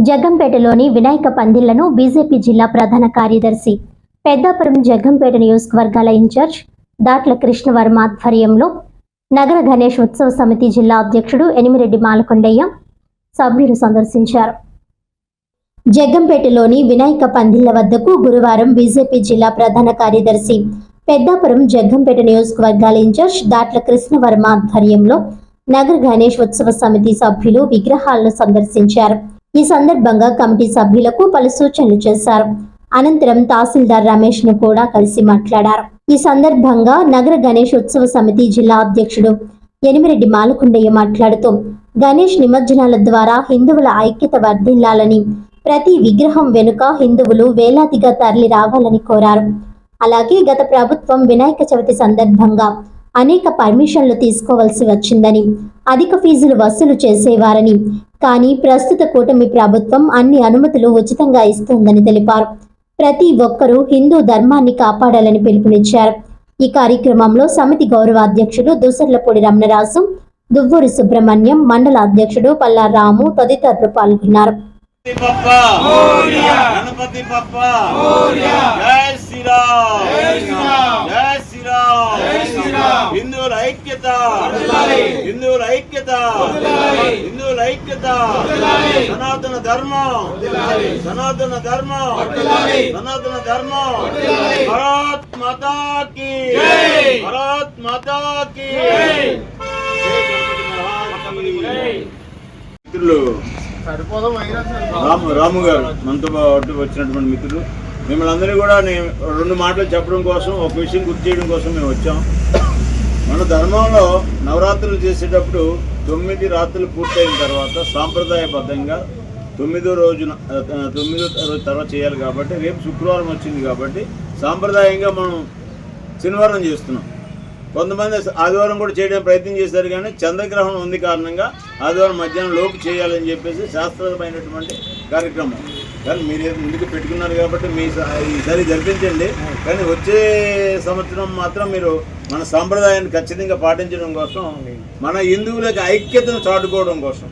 జగ్గంపేటలోని Vinayaka పందిళ్ళను BJP జిల్లా ప్రధాన కార్యదర్శి పెద్దాపురం జగ్గంపేట నియోజకవర్గాల ఇన్ఛార్జ్ దాట్ల కృష్ణవర్మ ఆధ్వర్యంలో నగర గణేష్ ఉత్సవ సమితి జిల్లా అధ్యక్షుడు ఎనిమిరెడ్డి మాలకొండయ్య సభ్యులు సందర్శించారు. జగ్గంపేటలోని వినాయక పందిళ్ళ వద్దకు గురువారం బీజేపీ జిల్లా ప్రధాన కార్యదర్శి పెద్దాపురం జగ్గంపేట నియోజకవర్గాల ఇన్ఛార్జ్ దాట్ల కృష్ణవర్మ ఆధ్వర్యంలో నగర గణేష్ ఉత్సవ సమితి సభ్యులు విగ్రహాలను సందర్శించారు. ఈ సందర్భంగా కమిటీ సభ్యులకు పలు సూచనలు చేశారు. అనంతరం తహసీల్దార్ రమేష్ను కూడా కలిసి మాట్లాడారు. ఈ సందర్భంగా నగర గణేష్ ఉత్సవ సమితి జిల్లా అధ్యక్షుడు ఎనిమిరెడ్డి మాలకొండయ్య మాట్లాడుతూ గణేష్ నిమజ్జనాల ద్వారా హిందువుల ఐక్యత వర్ధిల్లాలని ప్రతి విగ్రహం వెనుక హిందువులు వేలాదిగా తరలి రావాలని కోరారు. అలాగే గత ప్రభుత్వం వినాయక చవితి సందర్భంగా అనేక పర్మిషన్లు తీసుకోవాల్సి వచ్చిందని అధిక ఫీజులు వసూలు చేసేవారని. కానీ ప్రస్తుత కూటమి ప్రభుత్వం అన్ని అనుమతులు ఉచితంగా ఇస్తోందని తెలిపారు. ప్రతి ఒక్కరూ హిందూ ధర్మాన్ని కాపాడాలని పిలుపునిచ్చారు. ఈ కార్యక్రమంలో సమితి గౌరవ అధ్యక్షుడు దుసర్లపూడి రమణరాజు దువ్వూరి సుబ్రహ్మణ్యం మండల అధ్యక్షుడు పల్లా రాము తదితరులు పాల్గొన్నారు. గణపతి బప్ప గణపతి బప్ప జై శ్రీరామ్ జై శ్రీరామ్ హిందువుల ఐక్యత. హిందువుల ఐక్యత. హిందువుల ఐక్యత. సనాతన ధర్మం. సనాతన ధర్మం. సనాతన ధర్మం. భారత్ మాతా కి. భారత్ మాతా కి. మిత్రులు. రాము రాము గారు మనతో పాటు వచ్చినటువంటి మిత్రులు. మిమ్మల్ని అందరినీ కూడా నేను రెండు మాటలు చెప్పడం కోసం ఒక విషయం గుర్తు చేయడం కోసం మేము వచ్చాం. మన ధర్మంలో నవరాత్రులు చేసేటప్పుడు తొమ్మిది రాత్రులు పూర్తయిన తర్వాత సాంప్రదాయబద్ధంగా తొమ్మిదో రోజున తొమ్మిదో రోజు తర్వాత చేయాలి కాబట్టి రేపు శుక్రవారం వచ్చింది కాబట్టి సాంప్రదాయంగా మనం శనివారం చేస్తున్నాం. కొంతమంది ఆదివారం కూడా చేయడానికి ప్రయత్నం చేశారు కానీ చంద్రగ్రహణం ఉంది కారణంగా ఆదివారం మధ్యాహ్నం లోపు చేయాలని చెప్పేసి శాస్త్రపరమైనటువంటి కార్యక్రమం. కానీ మీరు ముందుకు పెట్టుకున్నారు కాబట్టి మీ స- ఈసారి జరిపించండి. కానీ వచ్చే సంవత్సరం మాత్రం మీరు మన సాంప్రదాయాన్ని ఖచ్చితంగా పాటించడం కోసం మన హిందువులకు ఐక్యతను చాటుకోవడం కోసం.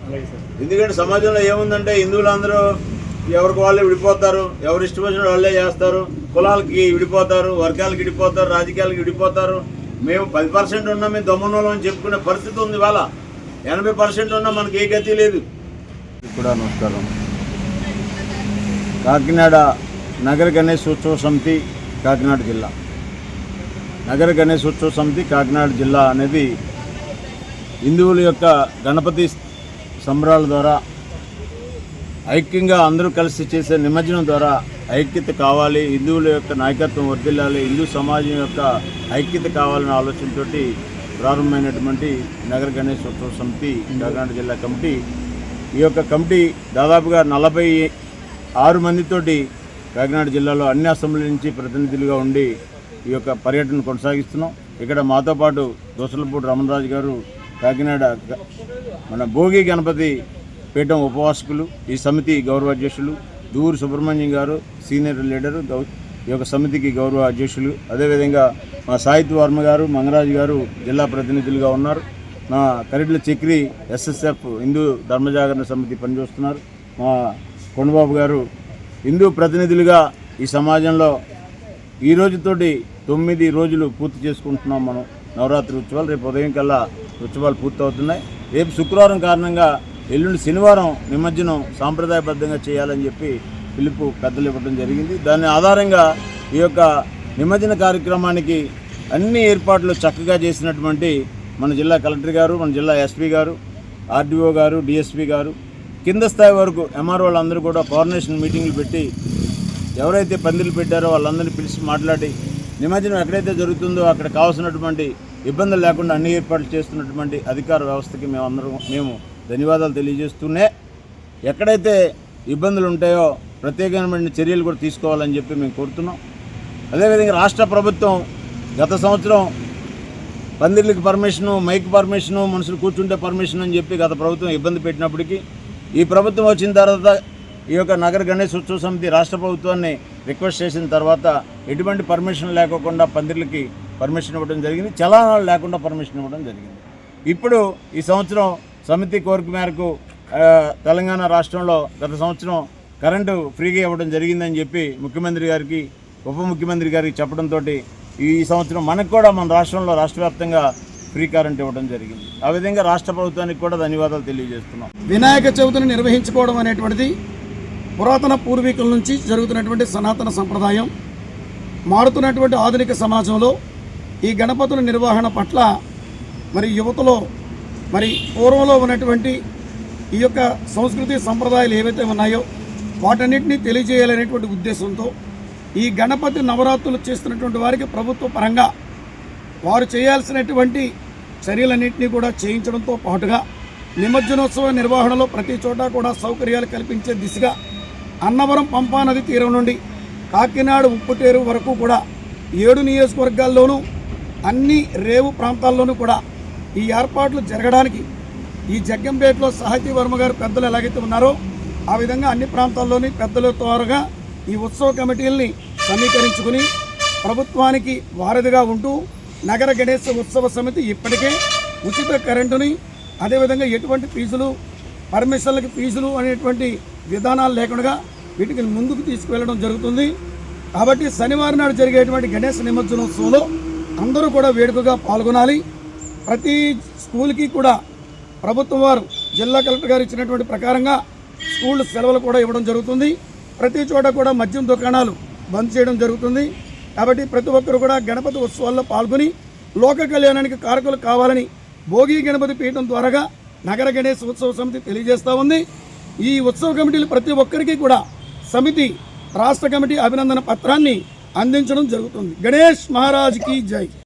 ఎందుకంటే సమాజంలో ఏముందంటే హిందువులందరూ ఎవరికి వాళ్ళే విడిపోతారు ఎవరు ఇష్టం వచ్చిన వాళ్ళే చేస్తారు. కులాలకి విడిపోతారు వర్గాలకి విడిపోతారు రాజకీయాలకి విడిపోతారు. మేము పది పర్సెంట్ ఉన్నా మేము దమ్మున్నోళ్ళం అని చెప్పుకునే పరిస్థితి ఉంది వాళ్ళ ఎనభై పర్సెంట్ ఉన్నా మనకి ఏ గతి లేదు. కూడా నమస్కారం. కాకినాడ నగర గణేశోత్సవ సమితి కాకినాడ జిల్లా. నగర గణేశోత్సవ సమితి కాకినాడ జిల్లా అనేది హిందువుల యొక్క గణపతి సంబరాల ద్వారా ఐక్యంగా అందరూ కలిసి చేసే నిమజ్జనం ద్వారా ఐక్యత కావాలి హిందువుల యొక్క నాయకత్వం వర్దిల్లాలి హిందూ సమాజం యొక్క ఐక్యత కావాలనే ఆలోచనతోటి ప్రారంభమైనటువంటి నగర గణేష్ ఉత్సవ సమితి కాకినాడ జిల్లా కమిటీ. ఈ యొక్క కమిటీ దాదాపుగా నలభై ఆరు మందితోటి కాకినాడ జిల్లాలో అన్ని అసెంబ్లీ నుంచి ప్రతినిధులుగా ఉండి ఈ యొక్క పర్యటన కొనసాగిస్తున్నాం. ఇక్కడ మాతో పాటు దోసలపూడి రమణరాజు గారు కాకినాడ మన భోగి గణపతి పీఠం ఉపవాసకులు ఈ సమితి గౌరవ అధ్యక్షులు దూరు సుబ్రహ్మణ్యం గారు సీనియర్ లీడరు గౌ ఈ యొక్క సమితికి గౌరవ అధ్యక్షులు అదేవిధంగా మా సాహిత్య వర్మ గారు మంగరాజు గారు జిల్లా ప్రతినిధులుగా ఉన్నారు. మా కరిడ్ల చక్రి ఎస్ఎస్ఎఫ్ హిందూ ధర్మజాగరణ సమితి పనిచేస్తున్నారు. మా కొండబాబు గారు హిందూ ప్రతినిధులుగా ఈ సమాజంలో ఈ రోజుతోటి తొమ్మిది రోజులు పూర్తి చేసుకుంటున్నాం మనం. నవరాత్రి ఉత్సవాలు. రేపు ఉదయం కల్లా ఉత్సవాలు పూర్తవుతున్నాయి. రేపు శుక్రవారం కారణంగా ఎల్లుండి శనివారం నిమజ్జనం సాంప్రదాయబద్ధంగా చేయాలని చెప్పి పిలుపు పెద్దలు ఇవ్వడం జరిగింది. దాని ఆధారంగా ఈ యొక్క నిమజ్జన కార్యక్రమానికి అన్ని ఏర్పాట్లు చక్కగా చేసినటువంటి మన జిల్లా కలెక్టర్ గారు మన జిల్లా ఎస్పీ గారు ఆర్డీఓ గారు డిఎస్పీ గారు కింద స్థాయి వరకు ఎంఆర్ఓ అందరూ కూడా కోఆర్డినేషన్ మీటింగ్లు పెట్టి ఎవరైతే పందిలు పెట్టారో వాళ్ళందరినీ పిలిచి మాట్లాడి నిమజ్జనం ఎక్కడైతే జరుగుతుందో అక్కడ కావాల్సినటువంటి ఇబ్బందులు లేకుండా అన్ని ఏర్పాట్లు చేస్తున్నటువంటి అధికార వ్యవస్థకి మేము మేము ధన్యవాదాలు తెలియజేస్తూనే ఎక్కడైతే ఇబ్బందులు ఉంటాయో ప్రత్యేకమైన చర్యలు కూడా తీసుకోవాలని చెప్పి మేము కోరుతున్నాం. అదేవిధంగా రాష్ట్ర ప్రభుత్వం గత సంవత్సరం పందిర్లకి పర్మిషను మైక్ పర్మిషను మనుషులు కూర్చుంటే పర్మిషన్ అని చెప్పి గత ప్రభుత్వం ఇబ్బంది పెట్టినప్పటికీ ఈ ప్రభుత్వం వచ్చిన తర్వాత ఈ యొక్క నగర గణేష్ ఉత్సవ సమితి రాష్ట్ర ప్రభుత్వాన్ని రిక్వెస్ట్ చేసిన తర్వాత ఎటువంటి పర్మిషన్ లేకోకుండా పందిర్లకి పర్మిషన్ ఇవ్వడం జరిగింది. చలానాలు లేకుండా పర్మిషన్ ఇవ్వడం జరిగింది. ఇప్పుడు ఈ సంవత్సరం సమితి కోరిక మేరకు తెలంగాణ రాష్ట్రంలో గత సంవత్సరం కరెంటు ఫ్రీగా ఇవ్వడం జరిగిందని చెప్పి ముఖ్యమంత్రి గారికి ఉప ముఖ్యమంత్రి గారికి చెప్పడంతో ఈ సంవత్సరం మనకు కూడా మన రాష్ట్రంలో రాష్ట్ర వ్యాప్తంగా ఫ్రీ కరెంట్ ఇవ్వడం జరిగింది. ఆ విధంగా రాష్ట్ర ప్రభుత్వానికి కూడా ధన్యవాదాలు తెలియజేస్తున్నాం. వినాయక చవితిని నిర్వహించుకోవడం అనేటువంటిది పురాతన పూర్వీకుల నుంచి జరుగుతున్నటువంటి సనాతన సంప్రదాయం. మారుతున్నటువంటి ఆధునిక సమాజంలో ఈ గణపతుల నిర్వహణ పట్ల మరి యువతలో మరి పూర్వంలో ఉన్నటువంటి ఈ యొక్క సంస్కృతి సంప్రదాయాలు ఏవైతే ఉన్నాయో వాటన్నిటినీ తెలియజేయాలనేటువంటి ఉద్దేశంతో ఈ గణపతి నవరాత్రులు చేస్తున్నటువంటి వారికి ప్రభుత్వ పరంగా వారు చేయాల్సినటువంటి చర్యలన్నింటినీ కూడా చేయించడంతో పాటుగా నిమజ్జనోత్సవ నిర్వహణలో ప్రతి చోట కూడా సౌకర్యాలు కల్పించే దిశగా అన్నవరం పంపా నది తీరం నుండి కాకినాడ ఉప్పుటేరు వరకు కూడా ఏడు నియోజకవర్గాల్లోనూ అన్ని రేవు ప్రాంతాల్లోనూ కూడా ఈ ఏర్పాట్లు జరగడానికి ఈ జగ్గంపేటలో సాహితీ వర్మ గారు పెద్దలు ఎలాగైతే ఉన్నారో ఆ విధంగా అన్ని ప్రాంతాల్లోని పెద్దల ద్వారాగా ఈ ఉత్సవ కమిటీల్ని సమీకరించుకుని ప్రభుత్వానికి వారధిగా ఉంటూ నగర గణేశ ఉత్సవ సమితి ఇప్పటికే ఉచిత కరెంటుని అదేవిధంగా ఎటువంటి ఫీజులు పర్మిషన్లకి ఫీజులు అనేటువంటి విధానాలు లేకుండా వీటికి ముందుకు తీసుకువెళ్ళడం జరుగుతుంది. కాబట్టి శనివారం నాడు జరిగేటువంటి గణేశ నిమజ్జనోత్సవంలో అందరూ కూడా వేడుకగా పాల్గొనాలి. ప్రతి స్కూల్కి కూడా ప్రభుత్వం వారు జిల్లా కలెక్టర్ గారు ఇచ్చినటువంటి ప్రకారంగా స్కూల్ సెలవులు కూడా ఇవ్వడం జరుగుతుంది. ప్రతి చోట కూడా మద్యం దుకాణాలు బంద్ చేయడం జరుగుతుంది. కాబట్టి ప్రతి ఒక్కరు కూడా గణపతి ఉత్సవాల్లో పాల్గొని లోక కళ్యాణానికి కారకులు కావాలని భోగి గణపతి పీఠం ద్వారాగా నగర గణేష్ ఉత్సవ సమితి తెలియజేస్తూ ఉంది. ఈ ఉత్సవ కమిటీలు ప్రతి ఒక్కరికి కూడా సమితి రాష్ట్ర కమిటీ అభినందన పత్రాన్ని అందించడం జరుగుతుంది. గణేష్ మహారాజ్కి జై.